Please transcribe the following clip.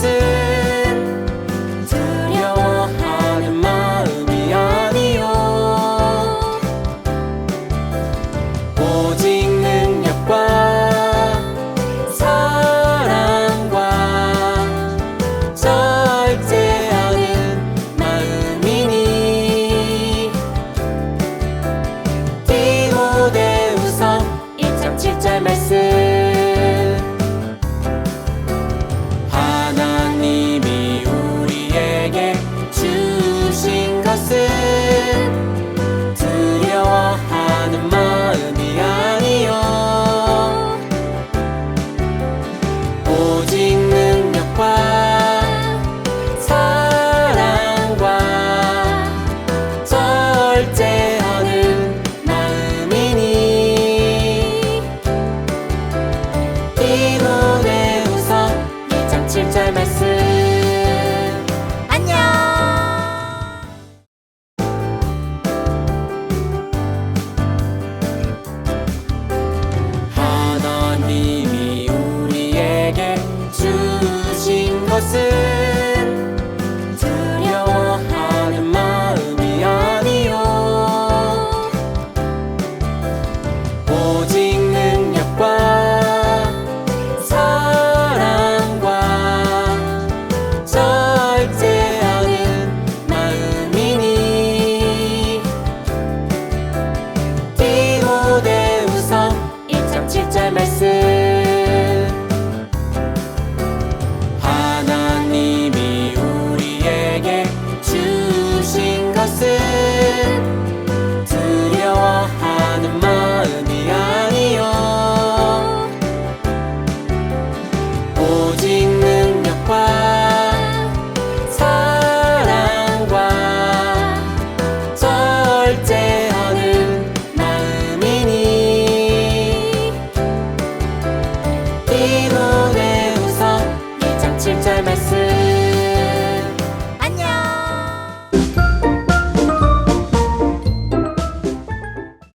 것 것은 두려워하는 마음이 아니요. 오직 능력과 사랑과 절제하는 마음이니. 디모데우서 1.7절 말씀.